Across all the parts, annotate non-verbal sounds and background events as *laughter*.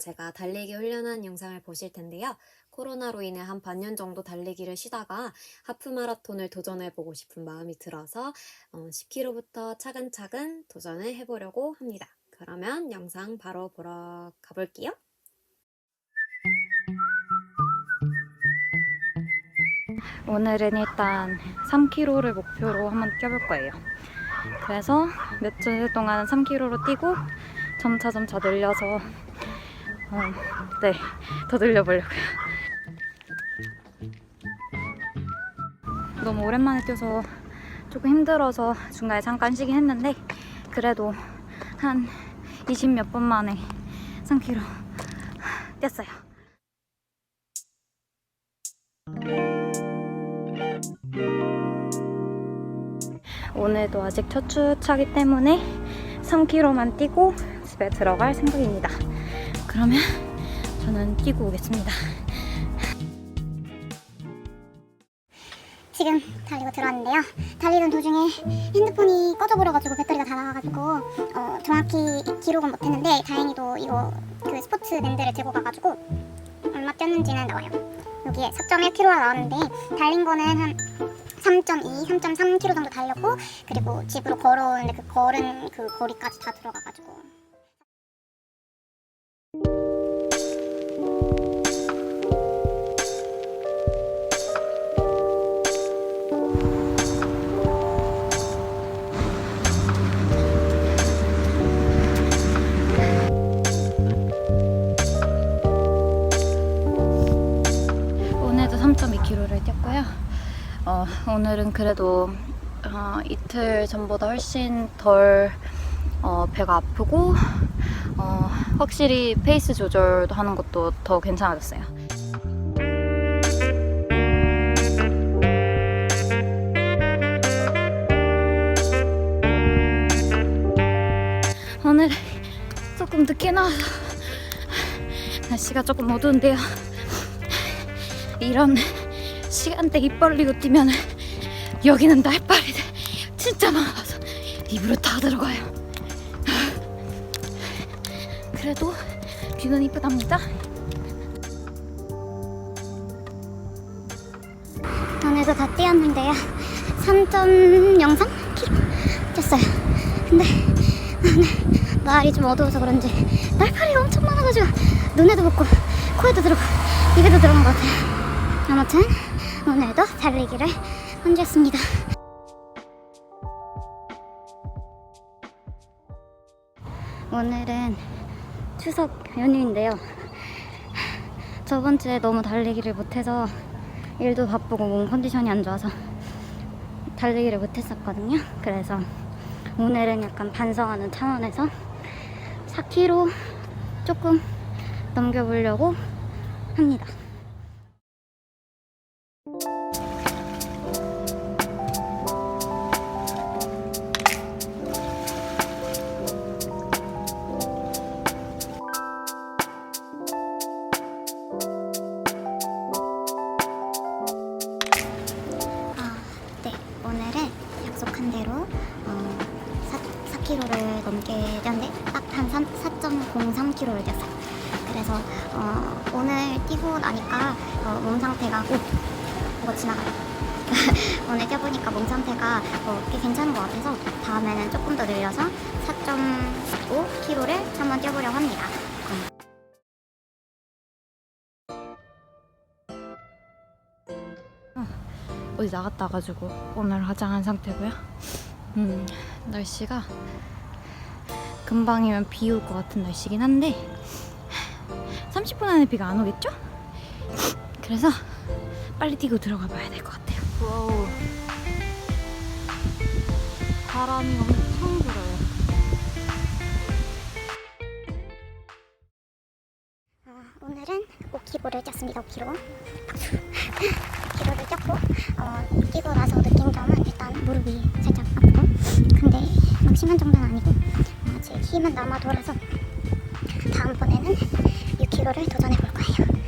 제가 달리기 훈련한 영상을 보실 텐데요. 코로나로 인해 한 반년 정도 달리기를 쉬다가 하프 마라톤을 도전해보고 싶은 마음이 들어서 10km부터 차근차근 도전을 해보려고 합니다. 그러면 영상 바로 보러 가볼게요. 오늘은 일단 3km를 목표로 한번 뛰어볼 거예요. 그래서 몇 주 동안 3km로 뛰고 점차 점차 늘려서 어, 네, 더 늘려보려고요. 너무 오랜만에 뛰어서 조금 힘들어서 중간에 잠깐 쉬긴 했는데 그래도 한 20몇분 만에 3km 뛰었어요. 오늘도 아직 첫 주차기 때문에 3km만 뛰고 집에 들어갈 생각입니다. 그러면 저는 뛰고 오겠습니다. 지금 달리고 들어왔는데요. 달리던 도중에 핸드폰이 꺼져버려가지고 배터리가 다 나가가지고 어, 정확히 기록은 못했는데 다행히도 이거 그 스포츠 밴드를 들고 가가지고 얼마 뛰었는지는 나와요. 여기에 4.1km가 나왔는데 달린 거는 한 3.2, 3.3km 정도 달렸고 그리고 집으로 걸어오는데 그 걸은 그 거리까지 다 들어가가지고 3.2km를 뛰었고요. 어, 오늘은 그래도 어, 이틀 전보다 훨씬 덜 어, 배가 아프고 어, 확실히 페이스 조절도 하는 것도 더 괜찮아졌어요. 오늘 조금 늦게 나와서 날씨가 조금 어두운데요. 이런 시간대 입 벌리고 뛰면 여기는 날파리들 진짜 많아서 입으로 다 들어가요. 그래도 뷰는 이쁘답니다. 오늘도 다 뛰었는데요. 3.03km 뛰었어요. 근데 날이 좀 어두워서 그런지 날파리가 엄청 많아가지고 눈에도 붙고 코에도 들어가 입에도 들어간 것 같아요. 아무튼 오늘도 달리기를 혼자했습니다. 오늘은 추석 연휴인데요. 저번 주에 너무 달리기를 못해서 일도 바쁘고 몸 컨디션이 안 좋아서 달리기를 못했었거든요. 그래서 오늘은 약간 반성하는 차원에서 4km 조금 넘겨보려고 합니다. 오늘은 약속한 대로 어, 4, 4km를 넘게 뛰었는데 딱 한 4.03km를 뛰었어요. 그래서 어, 오늘 뛰고 나니까 어, 몸 상태가 오 이거 지나가요. *laughs* 오늘 뛰어보니까 몸 상태가 어, 꽤 괜찮은 것 같아서 다음에는 조금 더 늘려서 4.5km를 한번 뛰어보려고 합니다. 어디 나갔다 가지고 오늘 화장한 상태고요. 음, 날씨가 금방이면 비 올 것 같은 날씨긴 한데 30분 안에 비가 안 오겠죠? 그래서 빨리 뛰고 들어가 봐야 될 것 같아요. 와우. 바람이 엄청 불어요. 오늘은 5km를 뛰었습니다. 5km. 5km를 뛰었고 어, 뛰고 나서 느낀 점은 일단 무릎이 살짝 아프고 근데 막 심한 정도는 아니고 어, 아직 힘은 남아 돌아서 다음번에는 6km를 도전해 볼 거예요.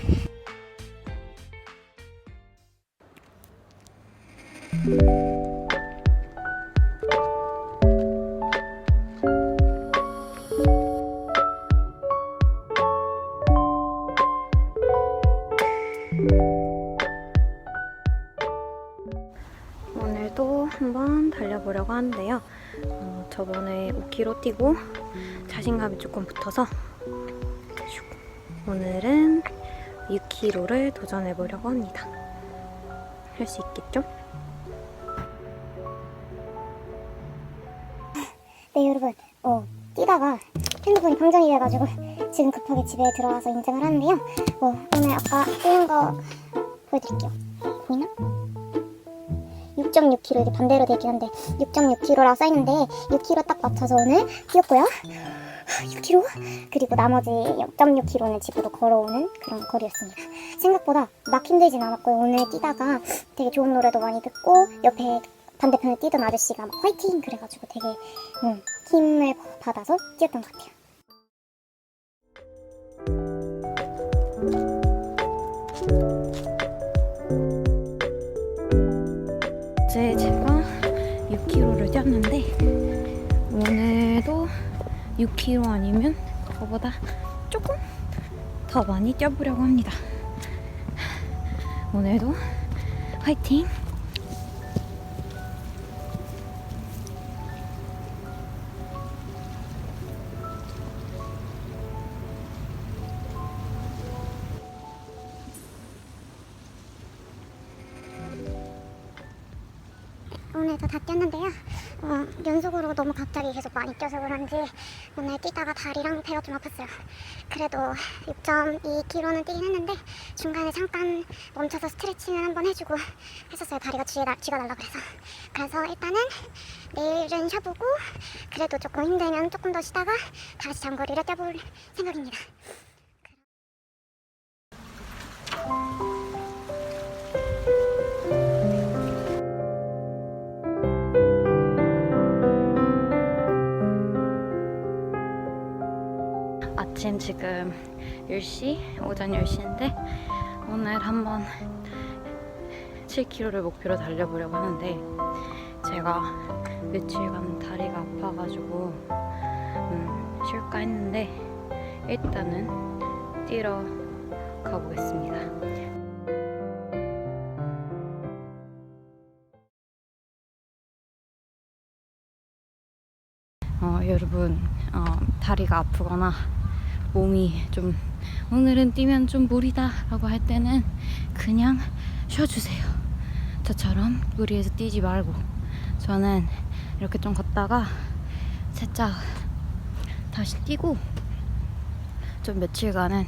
저번에 5km 뛰고 자신감이 조금 붙어서 슉. 오늘은 6km를 도전해보려고 합니다. 할 수 있겠죠? 네 여러분 어 뛰다가 핸드폰이 방전이 돼가지고 지금 급하게 집에 들어와서 인증을 하는데요 어, 오늘 아까 뛰는 거 보여드릴게요 보이나? 6.6km 이게 반대로 되긴 한데 6.6km라고 써있는데 6km 딱 맞춰서 오늘 뛰었고요 6km? 그리고 나머지 0.6km는 집으로 걸어오는 그런 거리였습니다 생각보다 막 힘들진 않았고요 오늘 뛰다가 되게 좋은 노래도 많이 듣고 옆에 반대편에 뛰던 아저씨가 막 화이팅 그래가지고 되게 음, 힘을 받아서 뛰었던 것 같아요. 뛰었는데 오늘도 6km 아니면 그거보다 조금 더 많이 뛰어보려고 합니다. 오늘도 화이팅! 많이 뛰어서 그런지 오늘 뛰다가 다리랑 배가 좀 아팠어요. 그래도 6.2km는 뛰긴 했는데 중간에 잠깐 멈춰서 스트레칭을 한번 해주고 했었어요. 다리가 쥐에 나, 쥐가 날라 그래서. 그래서 일단은 내일은 쉬어보고 그래도 조금 힘들면 조금 더 쉬다가 다시 장거리를 뛰어볼 생각입니다. 아침 지금 10시, 오전 10시인데 오늘 한번 7km를 목표로 달려보려고 하는데 제가 며칠간 다리가 아파가지고 음, 쉴까 했는데 일단은 뛰러 가보겠습니다. 어, 여러분 어, 다리가 아프거나 몸이 좀 오늘은 뛰면 좀 무리다 라고 할 때는 그냥 쉬어주세요. 저처럼 무리해서 뛰지 말고 저는 이렇게 좀 걷다가 살짝 다시 뛰고 좀 며칠간은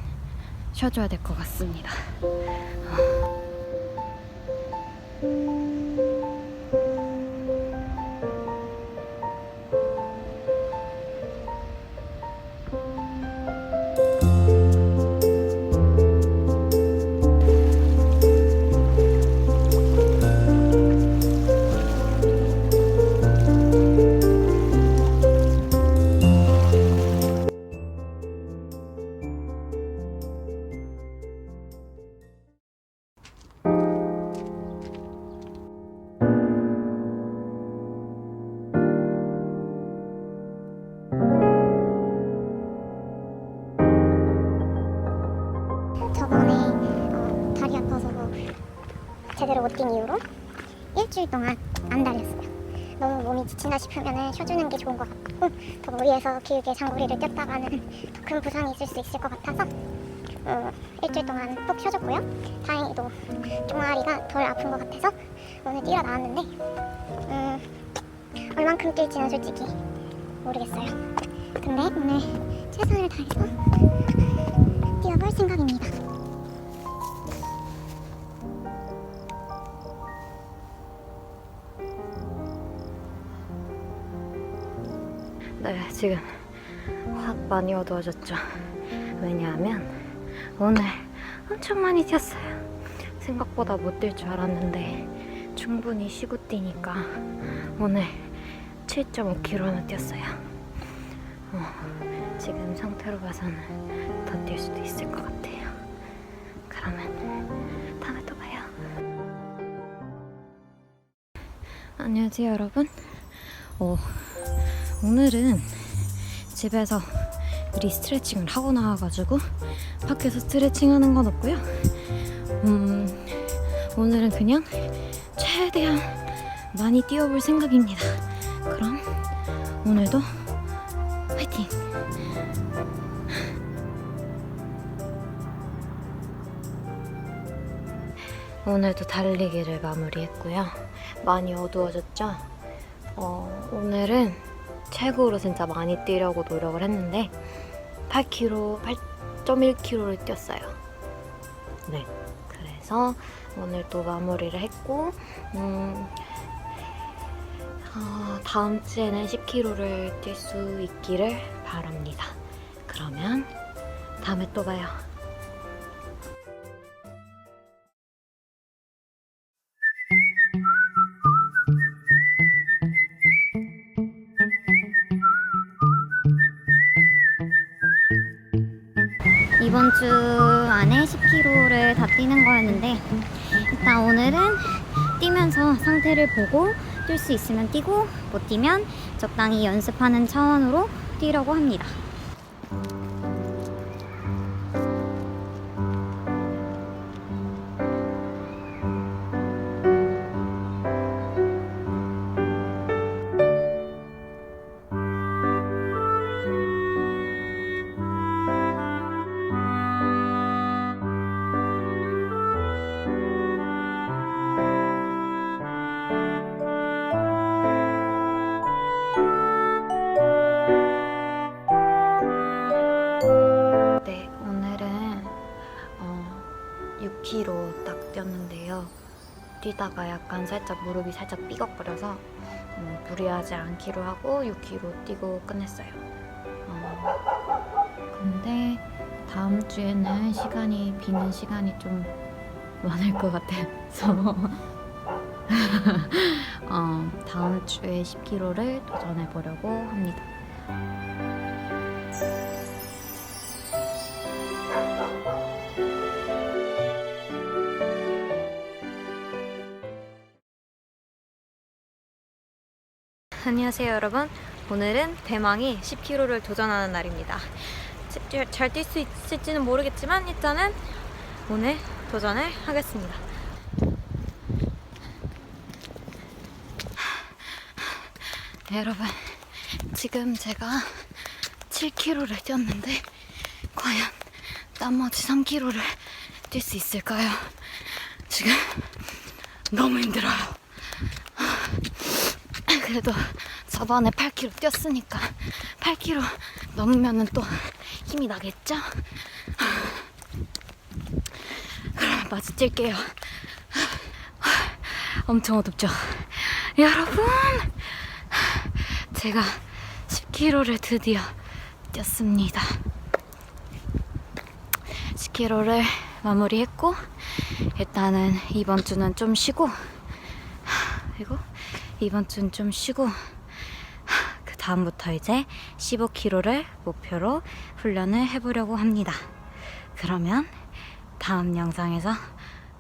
쉬어줘야 될 것 같습니다 못 뛴 이후로 일주일 동안 안 달렸어요. 너무 몸이 지친다 싶으면 쉬어주는 게 좋은 것 같고 더 무리해서 길게 장거리를 뛰었다가는 더 큰 부상이 있을 수 있을 것 같아서 어, 일주일 동안 푹 쉬어줬고요. 다행히도 종아리가 덜 아픈 것 같아서 오늘 뛰어 나왔는데 음, 얼만큼 뛸지는 솔직히 모르겠어요. 근데 오늘 최선을 다해서 뛰어볼 생각입니다. 지금 확 많이 어두워졌죠. 왜냐하면 오늘 엄청 많이 뛰었어요. 생각보다 못 뛸 줄 알았는데 충분히 쉬고 뛰니까 오늘 7.5km나 뛰었어요. 어, 지금 상태로 봐서는 더 뛸 수도 있을 것 같아요. 그러면 다음에 또 봐요. 안녕하세요, 여러분. 어, 오늘은 집에서 미리 스트레칭을 하고 나와가지고 밖에서 스트레칭 하는 건 없고요. 음, 오늘은 그냥 최대한 많이 뛰어볼 생각입니다. 오늘도 화이팅! 오늘도 달리기를 마무리했고요. 많이 어두워졌죠? 어, 오늘은 최고로 진짜 많이 뛰려고 노력을 했는데 8km, 8.1km를 뛰었어요. 네. 그래서 오늘 또 마무리를 했고, 음, 어, 다음 주에는 10km를 뛸 수 있기를 바랍니다. 그러면 다음에 또 봐요. 이번 주 안에 10km를 다 뛰는 거였는데 일단 오늘은 뛰면서 상태를 보고 뛸 수 있으면 뛰고 못 뛰면 적당히 연습하는 차원으로 뛰려고 합니다. 6km 딱 뛰었는데요. 뛰다가 약간 살짝 무릎이 살짝 삐걱거려서 어, 무리하지 않기로 하고 6km 뛰고 끝냈어요. 어, 근데 다음 주에는 시간이 비는 시간이 좀 많을 것 같아서 *laughs* *laughs* 어, 다음 주에 10km를 도전해 보려고 합니다. 안녕하세요 여러분. 오늘은 대망이 10km를 도전하는 날입니다. 잘 뛸 수 있을지는 모르겠지만 일단은 오늘 도전을 하겠습니다. 네, 여러분 지금 제가 7km를 뛰었는데 과연 나머지 3km를 뛸 수 있을까요? 지금 너무 힘들어요 그래도 저번에 8km 뛰었으니까 8km 넘으면은 또 힘이 나겠죠? 그럼 마저 뛸게요. 엄청 어둡죠? 여러분! 제가 10km를 드디어 뛰었습니다. 10km를 마무리했고, 일단은 이번 주는 좀 쉬고, 그리고 이번 주는 좀 쉬고 그 다음부터 이제 15km를 목표로 훈련을 해보려고 합니다. 그러면 다음 영상에서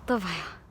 또 봐요.